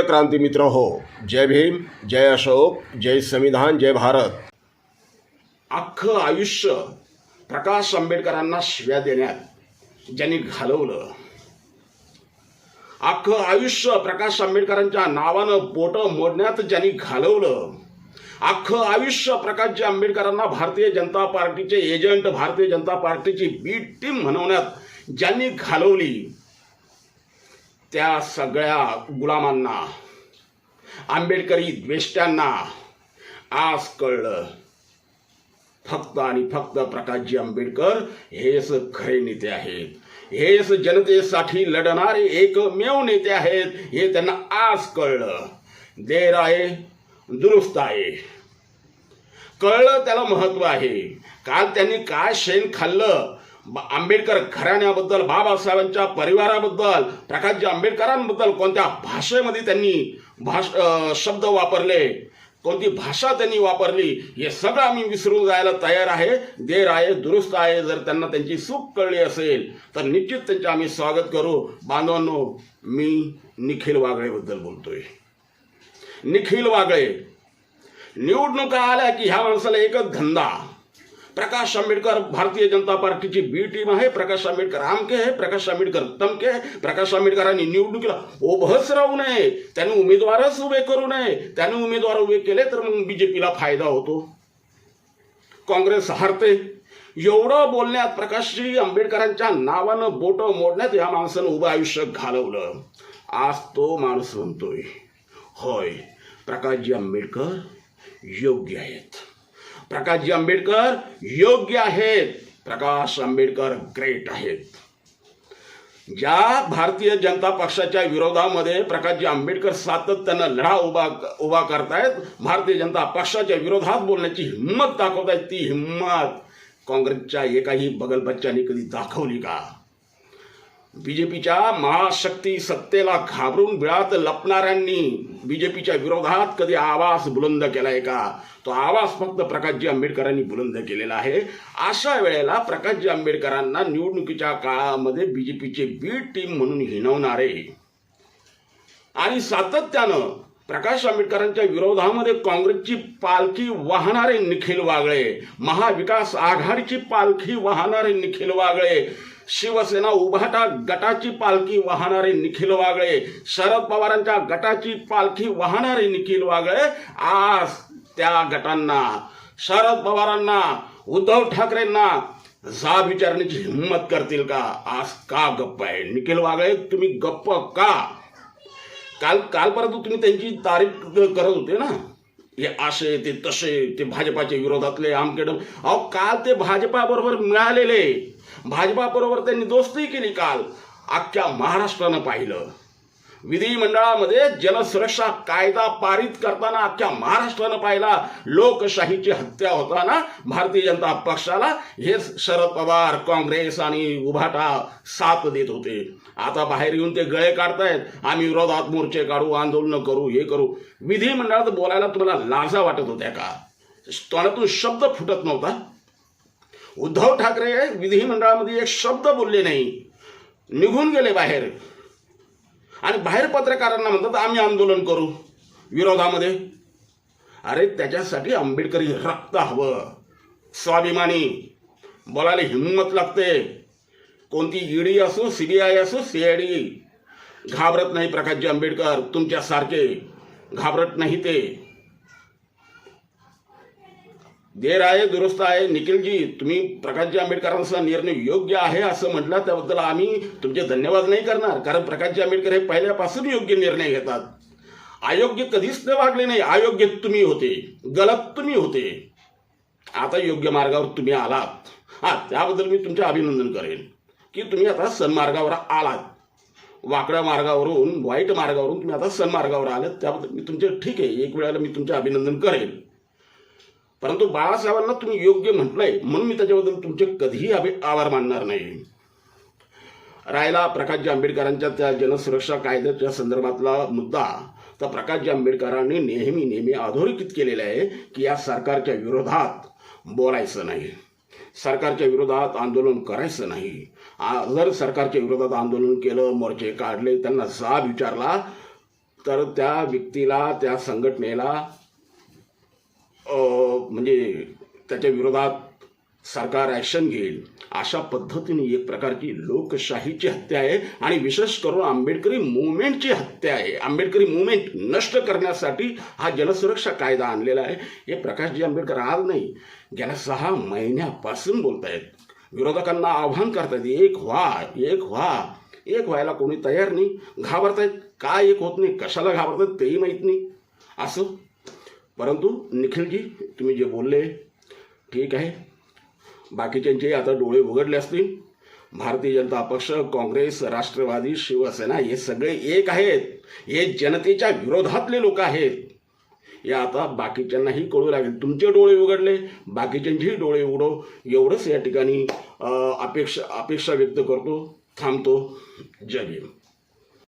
प्रिय क्रांती मित्र हो जय भीम जय अशोक जय संविधान जय भारत. अख्खं आयुष्य प्रकाश आंबेडकरांना शिव्या देण्यात ज्यांनी घालवलं. अख्खं आयुष्य प्रकाश आंबेडकरांच्या नावानं बोटं मोडण्यात ज्यांनी घालवलं. अख्खं आयुष्य प्रकाशजी आंबेडकरांना भारतीय जनता पार्टीचे एजंट भारतीय जनता पार्टीची बी टीम म्हणवण्यात ज्यांनी घालवली. त्या सगळ्या गुलामांना आंबेडकरी द्वेष्ट्यांना आज कळलं. फक्त आणि फक्त प्रकाशजी आंबेडकर हेच खरे नेते आहेत. हेच जनतेसाठी लढणारे एकमेव नेते आहेत हे त्यांना आज कळलं. देर आहे दुरुस्त आहे. कळलं त्याला महत्त्व आहे. काल त्यांनी काय शेण खाल्लं आंबेडकर घराण्याबद्दल बाबासाहेबांच्या परिवाराबद्दल प्रकाशजी आंबेडकरांबद्दल कोणत्या भाषेमध्ये त्यांनी भाष शब्द वापरले कोणती भाषा त्यांनी वापरली हे सगळं आम्ही विसरून जायला तयार आहे. देर आहे दुरुस्त आहे जर त्यांना त्यांची चूक कळली असेल तर निश्चित त्यांचे आम्ही स्वागत करू. बांधवांनो मी निखिल वागळेबद्दल बोलतोय. निखिल वागळे निवडणुका आल्या की ह्या माणसाला एकच धंदा प्रकाश आंबेडकर भारतीय जनता पार्टीची बी टीम आहे. प्रकाश आंबेडकर आमके आहे. प्रकाश आंबेडकर तमके आहे. प्रकाश आंबेडकरांनी निवडणुकीला उभंच राहू नये. त्यांनी उमेदवारच उभे करू नये. त्यांनी उमेदवार उभे केले तर मग बीजेपीला फायदा होतो. काँग्रेस हारते. एवढं बोलण्यात प्रकाशजी आंबेडकरांच्या नावानं बोटं मोडण्यात या माणसानं उभं आयुष्य घालवलं. आज तो माणूस म्हणतोय होय प्रकाशजी आंबेडकर योग्य आहेत. प्रकाशजी आंबेडकर योग्य आहेत. प्रकाश आंबेडकर ग्रेट आहेत. ज्या भारतीय जनता पक्षाच्या विरोधामध्ये प्रकाशजी आंबेडकर सातत्यानं लढा उभा उभा करतायत भारतीय जनता पक्षाच्या विरोधात बोलण्याची हिंमत दाखवतायत ती हिंमत काँग्रेसच्या एकाही बगलबच्च्याने कधी दाखवली का? बीजेपीच्या महाशक्ती सत्तेला घाबरून बिळात लपणाऱ्यांनी बीजेपीच्या विरोधात कधी आवाज बुलंद केलाय का? तो आवाज फक्त प्रकाशजी आंबेडकरांनी बुलंद केलेला आहे. अशा वेळेला प्रकाशजी आंबेडकरांना निवडणुकीच्या काळामध्ये बीजेपीचे बी टीम म्हणून हिणवणारे. आणि सातत्यानं प्रकाश आंबेडकरांच्या विरोधामध्ये काँग्रेसची पालखी वाहणारे निखिल वागळे महाविकास आघाडीची पालखी वाहणारे निखिल वागळे शिवसेना उभाटा गटाची पालखी वाहणारे निखिल वागळे शरद पवारांच्या गटाची पालखी वाहणारे निखिल वागळे आज त्या गटांना शरद पवारांना उद्धव ठाकरेंना जा विचारण्याची हिंमत करतील का? आज का गप्प आहे? निखिल वागळे तुम्ही गप्प का? काल कालपर्यंत तुम्ही त्यांची तारीफ करत होते ना? हे असे ते तसे ते भाजपाच्या विरोधातले आमकेडम अहो काल ते भाजपाबरोबर मिळालेले. भाजपाबरोबर त्यांनी दोस्ती केली काल. अख्ख्या महाराष्ट्रानं पाहिलं. विधिमंडळामध्ये जलसुरक्षा कायदा पारित करताना अख्ख्या महाराष्ट्रानं पाहिला. लोकशाहीची हत्या होताना भारतीय जनता पक्षाला हे शरद पवार काँग्रेस आणि उभाटा साथ देत होते. आता बाहेर येऊन ते गळे काढतायत. आम्ही विरोधात मोर्चे काढू आंदोलन करू हे करू. विधिमंडळात बोलायला तुम्हाला लाजा वाटत होत्या का? तोंडातून शब्द फुटत नव्हता. उद्धव ठाकरे विधिमंडळामध्ये एक शब्द बोलले नाही. निघून गेले बाहेर. आणि बाहेर पत्रकारांना म्हणतात आम्ही आंदोलन करू. विरोधामध्ये. अरे त्याच्यासाठी आंबेडकरी रक्त हवं. स्वाभिमानी. बोलायला हिंमत लागते. कोणती ईडी असो सीबीआय असो सीआयडी घाबरत नाही प्रकाशजी आंबेडकर तुमच्यासारखे. घाबरत नाही ते. देर आहे दुरुस्त आहे. निखिलजी तुम्ही प्रकाशजी आंबेडकरांचा निर्णय योग्य आहे असं म्हटलं त्याबद्दल आम्ही तुमचे धन्यवाद नाही करणार कारण प्रकाशजी आंबेडकर हे पहिल्यापासून योग्य निर्णय घेतात. अयोग्य कधीच ते वागले नाही. अयोग्य तुम्ही होते. गलत तुम्ही होते. आता योग्य मार्गावर तुम्ही आलात. हा त्याबद्दल मी तुमचे अभिनंदन करेन. की तुम्ही आता सन्मार्गावर आलात. वाकड्या मार्गावरून वाईट मार्गावरून तुम्ही आता सन्मार्गावर आलात. त्याबद्दल मी तुमचे ठीक आहे एक वेळेला मी तुमचे अभिनंदन करेन. परंतु बाळासाहेबांना तुम्ही योग्य म्हटलंय म्हणून मी त्याच्याबद्दल तुमचे कधीही अभि आभार मानणार नाही. राहिला प्रकाशजी आंबेडकरांच्या त्या जनसुरक्षा कायद्याच्या संदर्भातला मुद्दा तर प्रकाशजी आंबेडकरांनी नेहमी नेहमी अधोरेखित केलेलं आहे की या सरकारच्या विरोधात बोलायचं नाही. सरकारच्या विरोधात आंदोलन करायचं नाही. जर सरकारच्या विरोधात आंदोलन केलं मोर्चे काढले त्यांना जाब विचारला तर त्या व्यक्तीला त्या संघटनेला म्हणजे त्याच्या विरोधात सरकार ॲक्शन घेईल. अशा पद्धतीने एक प्रकारची लोकशाहीची हत्या आहे आणि विशेष करून आंबेडकरी मुवमेंटची हत्या आहे. आंबेडकरी मुवमेंट नष्ट करण्यासाठी हा जनसुरक्षा कायदा आणलेला आहे. हे प्रकाशजी आंबेडकर आज नाही गेल्या सहा महिन्यापासून बोलत आहेत विरोधकांना आव्हान करतायत एक व्हा एक व्हा एक व्हायला कोणी तयार नाही. घाबरतायत का एक होत नाही कशाला घाबरतात तेही माहीत नाही. असं परंतु निखिलजी तुम्ही जे बोलले ठीक आहे. बाकीच्यांचे आता डोळे उघडले असतील. भारतीय जनता पक्ष काँग्रेस राष्ट्रवादी शिवसेना हे सगळे एक आहेत. हे जनतेच्या विरोधातले लोक आहेत. हे आता बाकीच्यांनाही कळू लागेल. तुमचे डोळे उघडले बाकीच्यांचेही डोळे उघडो. एवढंच या ठिकाणी अपेक्षा अपेक्षा व्यक्त करतो थांबतो. जय भीम.